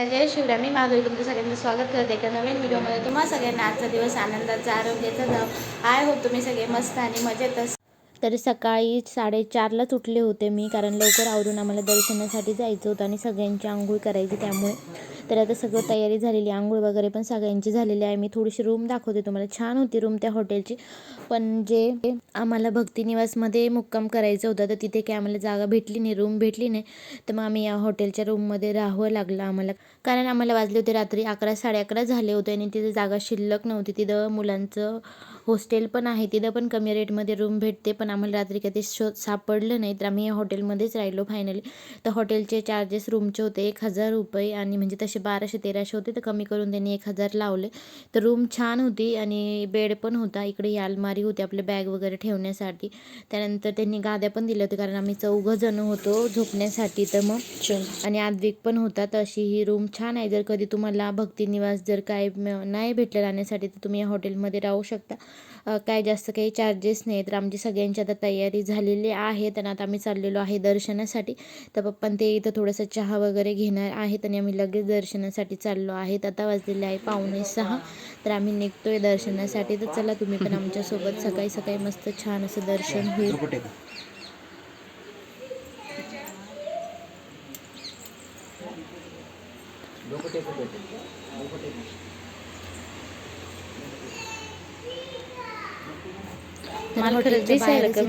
जय शिवराय मी माधुरी तुमचं सगळ्यांचं स्वागत करते. एका नवीन व्हिडिओमध्ये तुम्हा सगळ्यांना आजचा दिवस आनंदाचा आरोग्याचा जाव. आय होप तुम्ही सगळे मस्त आणि मजेत अस तर सकाळी साडेचारलाच उठले होते मी कारण लवकर आवरून आम्हाला दर्शनासाठी जायचं होतं आणि सगळ्यांची आंघोळ करायची त्यामुळे. तर आता सगळं तयारी झालेली आंघोळ वगैरे पण सगळ्यांची झालेली आहे. मी थोडीशी रूम दाखवते तुम्हाला. छान होती रूम त्या हॉटेलची पण जे आम्हाला भक्तिनिवासमध्ये मुक्काम करायचं होतं तर तिथे काय आम्हाला जागा भेटली नाही रूम भेटली नाही. तर मग आम्ही या हॉटेलच्या रूममध्ये राहावं लागलं आम्हाला. कारण आम्हाला वाजले होते रात्री अकरा साडे अकरा झाले होते आणि तिथे जागा शिल्लक नव्हती. तिथं मुलांचं हॉस्टेल पण आहे तिथं पण कमी रेटमध्ये रूम भेटते पण आम्हाला रात्री कधी शोध सापडलं नाही तर आम्ही या हॉटेलमध्येच राहिलो फायनली तर हॉटेलचे चार्जेस रूमचे होते एक हजार रुपये आणि म्हणजे तसे बाराशे तेराशे होते तर कमी करून त्यांनी एक हजार लावले. तर रूम छान होती आणि बेड पण होता इकडे ही अलमारी होती आपले बॅग वगैरे ठेवण्यासाठी. त्यानंतर त्यांनी गाद्या पण दिल्या होत्या कारण आम्ही चौघं जण होतो झोपण्यासाठी तर मग आणि आद्विक पण होता तर अशी ही रूम छान आहे जर कधी तुम्हाला भक्तिनिवास जर काय नाही भेटलं राहण्यासाठी तर तुम्ही या हॉटेलमध्ये राहू शकता. काय जास्त काही चार्जेस नाही तर आमची सगळ्यांची आता तयारी झालेली आहे. तर आता आम्ही चाललेलो आहे दर्शनासाठी. तर पप्पा ते इथं थोडंसं चहा वगैरे घेणार आहेत आणि आम्ही लगेच दर्शनासाठी चाललो आहेत. आता वाजलेले आहे पावणे सहा. तर आम्ही निघतोय दर्शनासाठी. तर चला तुम्ही पण आमच्यासोबत सकाळी सकाळी मस्त छान असं दर्शन होईल.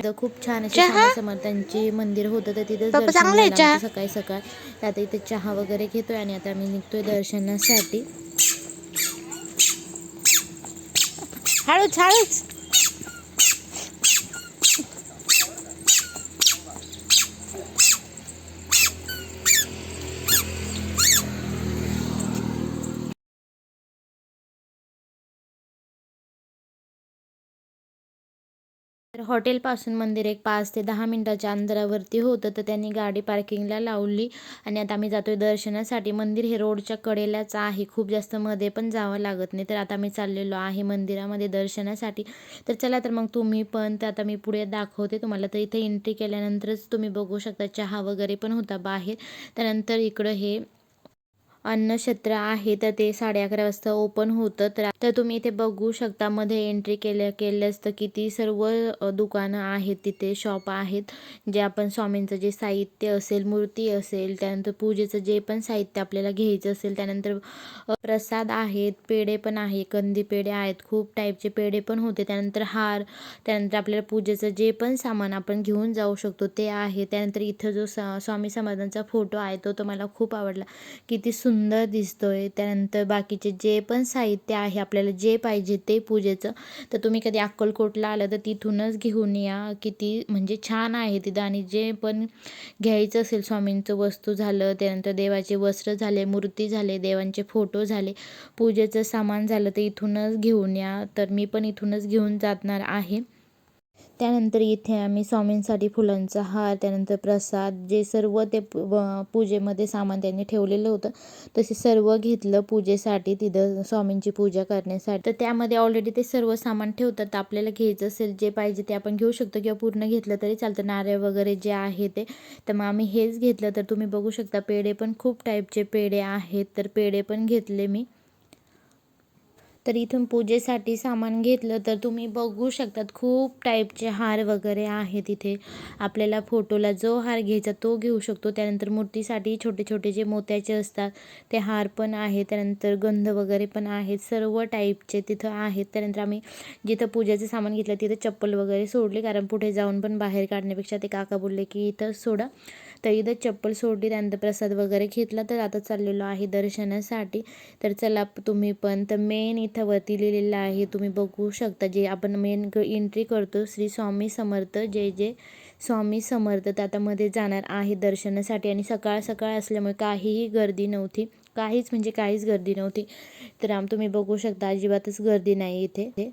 तर खूप छान असे स्वामी समर्थांचे मंदिर होतं तर तिथं सकाळी सकाळ. आता इथे चहा वगैरे घेतोय आणि आता आम्ही निघतोय दर्शनासाठी. हळूच हळूच. तर हॉटेलपासून मंदिर एक पाच ते दहा मिनटाच्या अंतरावरती होतं तर त्यांनी गाडी पार्किंगला लावली आणि आता आम्ही जातोय दर्शनासाठी. मंदिर हे रोडच्या कडेलाच आहे खूप जास्त मध्ये पण जावं लागत नाही. तर आता आम्ही चाललेलो आहे मंदिरामध्ये दर्शनासाठी. तर चला तर मग तुम्ही पण तर आता मी पुढे दाखवते तुम्हाला. तर इथे एंट्री केल्यानंतरच तुम्ही बघू शकता चहा वगैरे पण होता बाहेर. त्यानंतर इकडं हे अन्नक्षेत्र आहे तर ते साडे अकरा वाजता ओपन होतं. तर तर तुम्ही इथे बघू शकता मध्ये एंट्री केल्या केल्यास तर किती सर्व दुकानं आहेत तिथे शॉप आहेत जे आपण स्वामींचं जे साहित्य असेल मूर्ती असेल त्यानंतर पूजेचं जे पण साहित्य आपल्याला घ्यायचं असेल त्यानंतर प्रसाद आहेत पेढे पण आहे कंदी पेढे आहेत खूप टाईपचे पेढे पण होते त्यानंतर हार त्यानंतर आपल्याला पूजेचं जे पण सामान आपण घेऊन जाऊ शकतो ते आहे. त्यानंतर इथं जो स्वामी समर्थांचा फोटो आहे तो तो मला खूप आवडला किती सुंदर सुंदर दिसतोय. त्यानंतर बाकीचे जे पण साहित्य आहे आपल्याला जे पाहिजे ते पूजेचं. तर तुम्ही कधी अक्कलकोटला आलं तर तिथूनच घेऊन या. किती म्हणजे छान आहे तिथं. आणि जे पण घ्यायचं असेल स्वामींचं वस्तू झालं त्यानंतर देवाचे वस्त्र झाले मूर्ती झाले देवांचे फोटो झाले पूजेचं सामान झालं तर इथूनच घेऊन या. तर मी पण इथूनच घेऊन जाणार आहे. त्यानंतर इथे आम्ही स्वामींसाठी फुलांचा हार त्यानंतर प्रसाद जे सर्व ते पूजेमध्ये सामान त्यांनी ठेवलेलं होतं तसे सर्व घेतलं पूजेसाठी तिथं स्वामींची पूजा करण्यासाठी. तर त्यामध्ये ऑलरेडी ते सर्व सामान ठेवतात तर आपल्याला घ्यायचं असेल जे पाहिजे ते आपण घेऊ शकतो किंवा पूर्ण घेतलं तरी चालतं. नारळ वगैरे जे आहे ते. तर मग आम्ही हेच घेतलं तर तुम्ही बघू शकता पेढे पण खूप टाईपचे पेढे आहेत तर पेढे पण घेतले मी. तर इथून पूजेसाठी सामान घेतलं तर तुम्ही बघू शकतात खूप टाईपचे हार वगैरे आहेत इथे. आपल्याला फोटोला जो हार घ्यायचा तो घेऊ शकतो. त्यानंतर मूर्तीसाठी छोटे छोटे जे मोत्याचे असतात ते हार पण आहे त्यानंतर गंध वगैरे पण आहेत. सर्व टाईपचे तिथं आहेत. त्यानंतर आम्ही जिथं पूजेचं सामान घेतलं तिथं चप्पल वगैरे सोडली. कारण पुढे जाऊन पण बाहेर काढण्यापेक्षा ते काका बोलले की इथं सोडा. तर इथं चप्पल सोडली त्यानंतर प्रसाद वगैरे घेतला तर आता चाललेलो आहे दर्शनासाठी. तर चला तुम्ही पण. तर मेन इथं वरती लिहिलेलं आहे तुम्ही बघू शकता. जे आपण मेन एंट्री करतो श्री स्वामी समर्थ जय जय स्वामी समर्थ तर आता मध्ये जाणार आहे दर्शनासाठी. आणि सकाळ सकाळ असल्यामुळे काहीही गर्दी नव्हती. काहीच म्हणजे काहीच गर्दी नव्हती. तर आम तुम्ही बघू शकता अजिबातच गर्दी नाही इथे.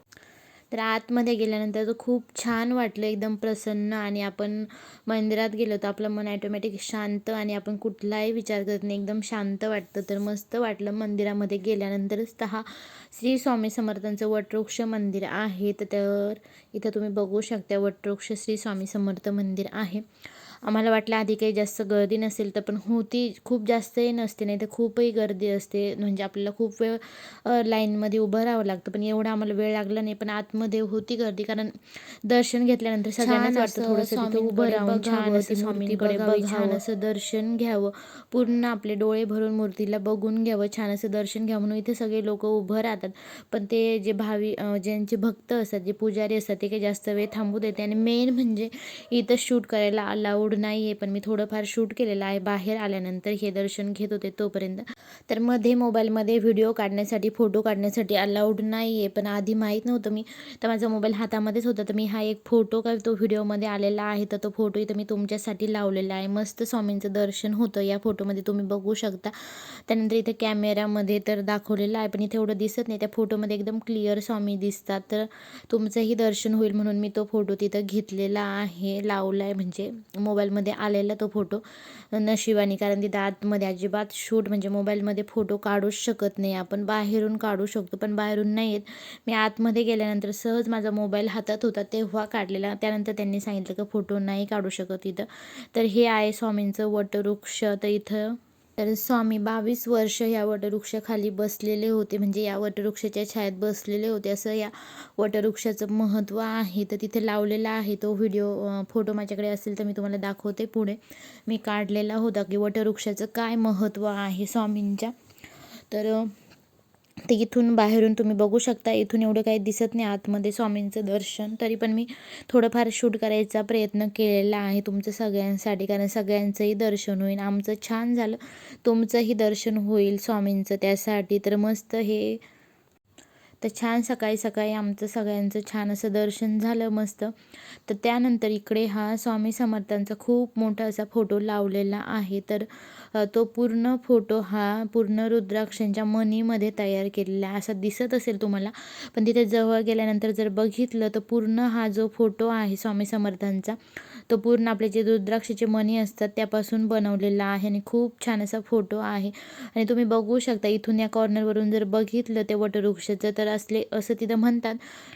तर आतमध्ये गेल्यानंतर तर खूप छान वाटलं एकदम प्रसन्न आणि आपण मंदिरात गेलो तर आपलं मन ॲटोमॅटिक शांत आणि आपण कुठलाही विचार करत नाही. एकदम शांत वाटतं. तर मस्त वाटलं मंदिरामध्ये गेल्यानंतरच. तर हा श्री स्वामी समर्थांचं वटवृक्ष मंदिर आहे. तर तर इथं तुम्ही बघू शकता वटवृक्ष श्री स्वामी समर्थ मंदिर आहे. आम्हाला वाटलं आधी काही जास्त गर्दी नसेल तर पण होती खूप जास्तही नसते नाही तर खूपही गर्दी असते. म्हणजे आपल्याला खूप वेळ लाईनमध्ये उभं राहावं लागतं पण एवढा आम्हाला वेळ लागला नाही. पण आतमध्ये होती गर्दी कारण दर्शन घेतल्यानंतर सगळ्यांनाच वाटतं थोडंसं तिथं उभं राहून छान असं स्वामींकडे छान असं दर्शन घ्यावं. पूर्ण आपले डोळे भरून मूर्तीला बघून घ्यावं छान असं दर्शन घ्यावं. म्हणून इथे सगळे लोक उभं राहतात. पण ते जे भावी ज्यांचे भक्त असतात जे पुजारी असतात ते काही जास्त वेळ थांबू देते आणि मेन म्हणजे इथं शूट करायला अलाउड नाही आहे पण मी थोडंफार शूट केलेलं आहे. बाहेर आल्यानंतर हे दर्शन घेत होते तोपर्यंत. तर मध्ये मोबाईलमध्ये व्हिडिओ काढण्यासाठी फोटो काढण्यासाठी अलाउड नाही आहे पण आधी माहीत नव्हतं मी. तर माझा मोबाईल हातामध्येच होता. तर मी हा एक फोटो काय तो व्हिडिओमध्ये आलेला आहे. तर तो फोटो इथं मी तुमच्यासाठी लावलेला आहे. मस्त स्वामींचं दर्शन होतं. या फोटोमध्ये तुम्ही बघू शकता. त्यानंतर इथे कॅमेऱ्यामध्ये तर दाखवलेलं आहे पण इथे एवढं दिसत नाही. त्या फोटोमध्ये एकदम क्लिअर स्वामी दिसतात. तर तुमचंही दर्शन होईल म्हणून मी तो फोटो तिथं घेतलेला आहे लावला आहे म्हणजे मोबाईलमध्ये आलेला तो फोटो नशिबाने कारण तिथं आतमध्ये अजिबात शूट म्हणजे मोबाईलमध्ये फोटो काढूच शकत नाही. आपण बाहेरून काढू शकतो पण बाहेरून नाही येत. मी आतमध्ये गेल्यानंतर सहज माझा मोबाईल हातात होता तेव्हा काढलेला. त्यानंतर त्यांनी सांगितलं की फोटो नाही काढू शकत इथं. तर हे आहे स्वामींचं वटवृक्ष. तर इथं तर स्वामी बावीस वर्ष या वटवृक्षाखाली बसलेले होते. म्हणजे या वटवृक्षाच्या छायेत बसलेले होते. असं या वटवृक्षाचं महत्त्व आहे. तर तिथे लावलेला आहे. तो व्हिडिओ फोटो माझ्याकडे असेल तर मी तुम्हाला दाखवते पुढे. मी काढलेला होता की वटवृक्षाचं काय महत्त्व आहे स्वामींच्या. तर ते इथून बाहेरून तुम्ही बघू शकता इथून एवढं काही दिसत नाही आतमध्ये स्वामींचं दर्शन. तरी पण मी थोडंफार शूट करायचा प्रयत्न केलेला आहे तुमचं सगळ्यांसाठी कारण सगळ्यांचंही दर्शन होईल. आमचं छान झालं तुमचंही दर्शन होईल स्वामींचं त्यासाठी. तर मस्त हे तर छान सकाळी सकाळी आमचं सगळ्यांचं छान असं दर्शन झालं मस्त. तर त्यानंतर इकडे हा स्वामी समर्थांचा खूप मोठा असा फोटो लावलेला आहे. तर तो पूर्ण फोटो हा पूर्ण रुद्राक्षांच्या मनीमध्ये तयार केलेला आहे असं दिसत असेल तुम्हाला. पण तिथे जवळ गेल्यानंतर जर बघितलं तर पूर्ण हा जो फोटो आहे स्वामी समर्थांचा तो पूर्ण आपले जे रुद्राक्षाचे मणी असतात त्यापासून बनवलेला आहे आणि खूप छान असा फोटो आहे. आणि तुम्ही बघू शकता इथून या कॉर्नरवरून जर बघितलं ते वटवृक्षाचं तर असले असं तिथं म्हणतात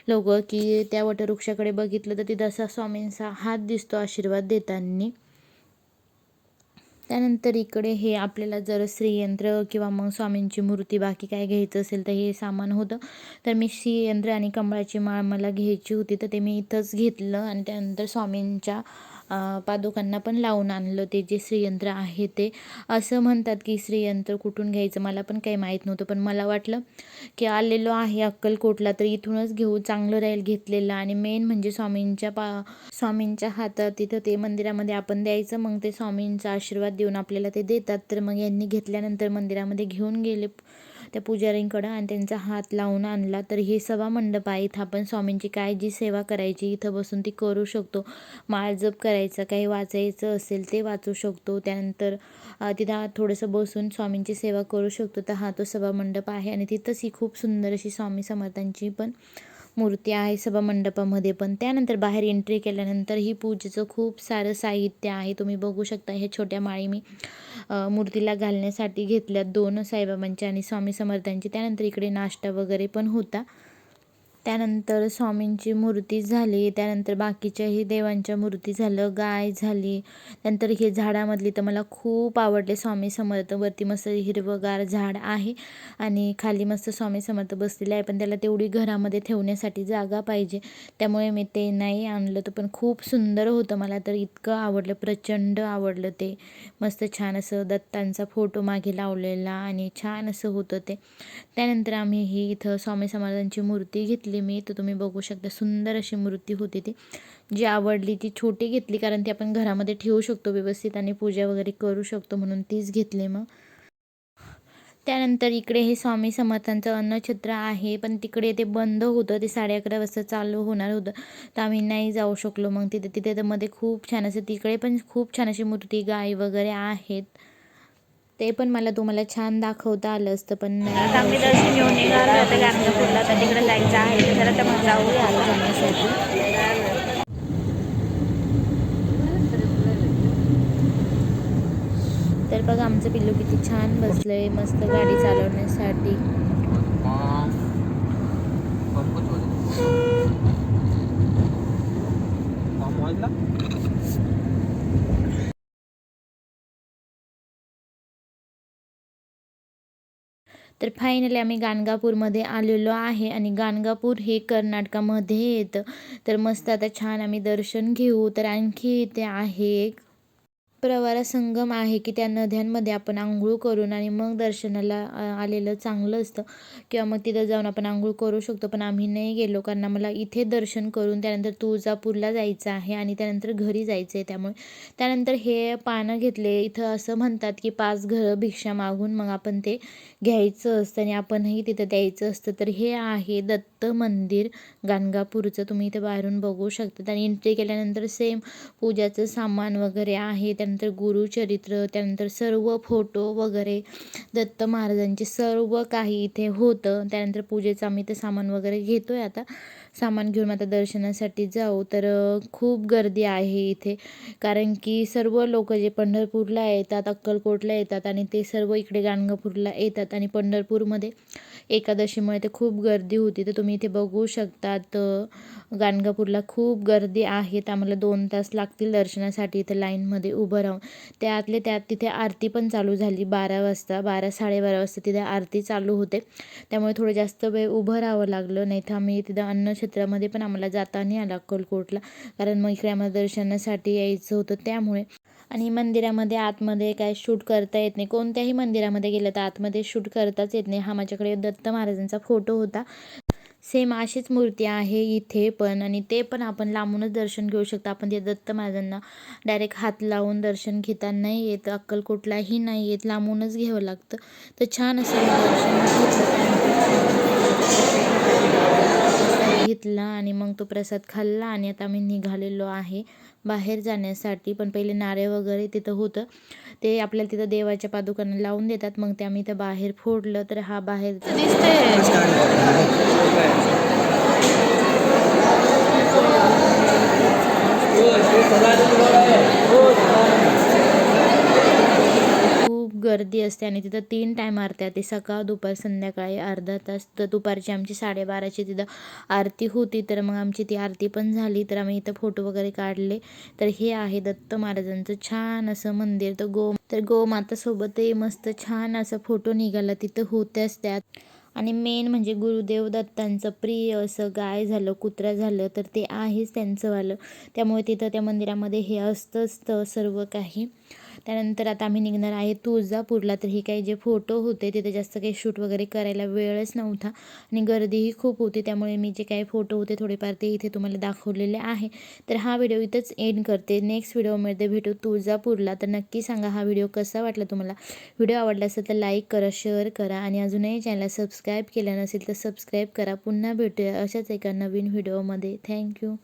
लोक की त्या वटवृक्षाकडे बघितलं तर तिथं असा स्वामींचा हात दिसतो आशीर्वाद देताना. त्यानंतर इकडे हे आपल्याला जर श्रीयंत्र किंवा मग स्वामींची मूर्ती बाकी काय घ्यायचं असेल तर हे सामान होतं. तर मी श्रीयंत्र आणि कमळाची माळ मला घ्यायची होती तर ते मी इथंच घेतलं आणि त्यानंतर स्वामींच्या पादुकांना पण लावून आणलं ते जे श्रीयंत्र आहे ते. असं म्हणतात की श्रीयंत्र कुठून घ्यायचं मला पण काही माहीत नव्हतं पण मला वाटलं की आलेलो आहे अक्कलकोटला तर इथूनच घेऊ चांगलं राहील घेतलेलं. आणि मेन म्हणजे स्वामींच्या पा स्वामींच्या हातात तिथं ते मंदिरामध्ये आपण द्यायचं मग ते स्वामींचा आशीर्वाद देऊन आपल्याला ते देतात. तर मग यांनी घेतल्यानंतर मंदिरामध्ये घेऊन गेले. त्या पुजाऱ्यांकडं आणि त्यांचा हात लावून आणला तर हे सभा मंडप आहे. इथं आपण स्वामींची काय जी सेवा करायची इथं बसून ती करू शकतो. माळ जप करायचं काही वाचायचं असेल ते वाचू शकतो. त्यानंतर तिथं थोडंसं बसून स्वामींची सेवा करू शकतो. तर हा तो सभा मंडप आहे आणि तिथंच ही खूप सुंदर अशी स्वामी समर्थांची पण मूर्ती आहे सभा मंडपामध्ये पण त्यानंतर बाहेर एंट्री केल्यानंतर ही पूजेचं खूप सारं साहित्य आहे. तुम्ही बघू शकता ह्या छोट्या माळी मी मूर्तीला घालण्यासाठी घेतल्या दोन साईबाबांच्या आणि स्वामी समर्थांची त्यानंतर इकडे नाश्ता वगैरे पण होता. त्यानंतर स्वामींची मूर्ती झाली त्यानंतर बाकीच्याही देवांच्या मूर्ती झालं गाय झाली. त्यानंतर हे झाडामधली तर मला खूप आवडले. स्वामी समर्थ वरती मस्त हिरवंगार झाड आहे आणि खाली मस्त स्वामी समर्थ बसलेले आहे. पण त्याला तेवढी घरामध्ये ठेवण्यासाठी जागा पाहिजे. त्यामुळे मी ते नाही आणलं. तर पण खूप सुंदर होतं. मला तर इतकं आवडलं. प्रचंड आवडलं ते. मस्त छान असं दत्तांचा फोटो मागे लावलेला आणि छान असं होतं ते. त्यानंतर आम्ही ही इथं स्वामी समर्थांची मूर्ती घेतली. मी तर तुम्ही बघू शकता. सुंदर अशी मूर्ती होती ती. जी आवडली ती छोटी घेतली कारण ती आपण घरामध्ये ठेवू शकतो व्यवस्थित आणि पूजा वगैरे करू शकतो म्हणून तीच घेतली मग. त्यानंतर इकडे हे स्वामी समर्थांचं अन्नछत्र आहे पण तिकडे ते बंद होतं. ते साडे अकरा वाजता चालू होणार होतं. तर आम्ही नाही जाऊ शकलो मग. तिथे तिथे तर मध्ये खूप छान असं तिकडे पण खूप छान अशी मूर्ती गाय वगैरे आहेत. ते पण मला तुम्हाला छान दाखवता आलं असतं पण नाही आता आम्ही दर्शन घेऊन निघालो आता गाणगापूरला तर तिकडे जायचं आहे तर जरा तर मग जाऊया जाऊ. जाण्यासाठी तर बघा आमचं पिल्लू किती छान बसलंय मस्त गाडी चालवण्यासाठी. तर फायनली आम्ही गाणगापूरमध्ये आलेलो आहे आणि गाणगापूर हे कर्नाटकामध्ये येतं. तर मस्त आता छान आम्ही दर्शन घेऊ. तर आणखी इथे आहे एक प्रवारा संगम आहे की त्या नद्यांमध्ये आपण आंघोळ करून आणि मग दर्शनाला आलेलं चांगलं असतं. किंवा मग तिथं जाऊन आपण आंघोळ करू शकतो पण आम्ही नाही गेलो कारण आम्हाला इथे दर्शन करून त्यानंतर तुळजापूरला जायचं आहे आणि त्यानंतर घरी जायचं आहे त्यामुळे. त्यानंतर हे पानं घेतले इथं असं म्हणतात की पाच घरं भिक्षा मागून मग आपण ते घ्यायचं असतं आणि आपणही तिथं द्यायचं असतं. तर हे आहे दत्त मंदिर गाणगापूरचं. तुम्ही इथे बाहेरून बघू शकता. आणि एंट्री केल्यानंतर सेम पूजाचं सामान वगैरे आहे. त्यानंतर गुरुचरित्र त्यानंतर सर्व फोटो वगैरे दत्त महाराजांचे सर्व काही इथे होतं. त्यानंतर पूजेचं आम्ही ते सामान वगैरे घेतो आहे आता. सामान घेऊन आता दर्शनासाठी जाऊ. तर खूप गर्दी आहे इथे. कारण की सर्व लोक जे पंढरपूरला येतात अक्कलकोटला येतात आणि ते सर्व इकडे गाणगापूरला येतात आणि पंढरपूरमध्ये एकादशीमुळे ते खूप गर्दी होती. तर तुम्ही इथे बघू शकतात गाणगापूरला खूप गर्दी आहे तर आम्हाला दोन तास लागतील दर्शनासाठी इथे लाईनमध्ये उभं राहून. त्यातले त्यात तिथे आरती पण चालू झाली बारा वाजता बारा साडेबारा वाजता तिथे आरती चालू होते. त्यामुळे थोडं जास्त वेळ उभं राहावं लागलं. नाही तर आम्ही तिथं अन्नक्षेत्रामध्ये पण आम्हाला जाता नाही आला अक्कलकोटला. कारण मग इकडे आम्हाला दर्शनासाठी यायचं होतं. त्यामुळे आणि मंदिरामध्ये आतमध्ये काय शूट करता येत नाही. कोणत्याही मंदिरामध्ये गेलं तर आतमध्ये शूट करताच येत नाही. हा माझ्याकडे दत्त महाराजांचा फोटो होता. सेम अशीच मूर्ती आहे इथे पण आणि ते पण आपण लांबूनच दर्शन घेऊ शकतो. आपण ते दत्त महाराजांना डायरेक्ट हात लावून दर्शन घेता नाही येत. अक्कलकोटलाही नाही येत. लांबूनच घ्यावं लागतं. तर छान असं दर्शन घेतलं. घेतला आणि मग तो प्रसाद खाल्ला आणि आता आम्ही निघालेलो आहे बाहेर जाण्यासाठी. पण पहिले नारे वगैरे तिथं होतं. ते आपल्याला तिथं देवाच्या पादुकांना लावून देतात. मग ते आम्ही इथं बाहेर फोडलं तर हा बाहेर दिसतंय. गर्दी असते आणि तिथं तीन टाईम आरत्या ते सकाळ दुपार संध्याकाळी अर्धा तास. तर दुपारची आमची साडेबाराची तिथं आरती होती. तर मग आमची ती आरती पण झाली. तर आम्ही इथं फोटो वगैरे काढले. तर हे आहे दत्त महाराजांचं छान असं मंदिर. तर गो तर गोमातासोबतही मस्त छान असं फोटो निघाला. तिथं होत्याच त्यात आणि मेन म्हणजे गुरुदेव दत्तांचं प्रिय असं गाय झालं कुत्रा झालं तर ते आहेच त्यांचंवालं त्यामुळे तिथं त्या मंदिरामध्ये हे असतंच असतं सर्व काही. त्यानंतर आता आम्ही निघणार आहे तुळजापूरला. तर हे काही जे फोटो होते तिथे जास्त काही शूट वगैरे करायला वेळच नव्हता आणि गर्दीही खूप होती. त्यामुळे मी जे काही फोटो होते थोडेफार ते इथे तुम्हाला दाखवलेले आहे. तर हा व्हिडिओ इथंच एंड करते. नेक्स्ट व्हिडिओमध्ये भेटू तुळजापूरला. तर नक्की सांगा हा व्हिडिओ कसा वाटला तुम्हाला? व्हिडिओ आवडला असेल तर लाईक करा शेअर करा आणि अजूनही चॅनल सबस्क्राईब केलं नसेल तर सबस्क्राईब करा. पुन्हा भेटूया अशाच एका नवीन व्हिडिओमध्ये थँक्यू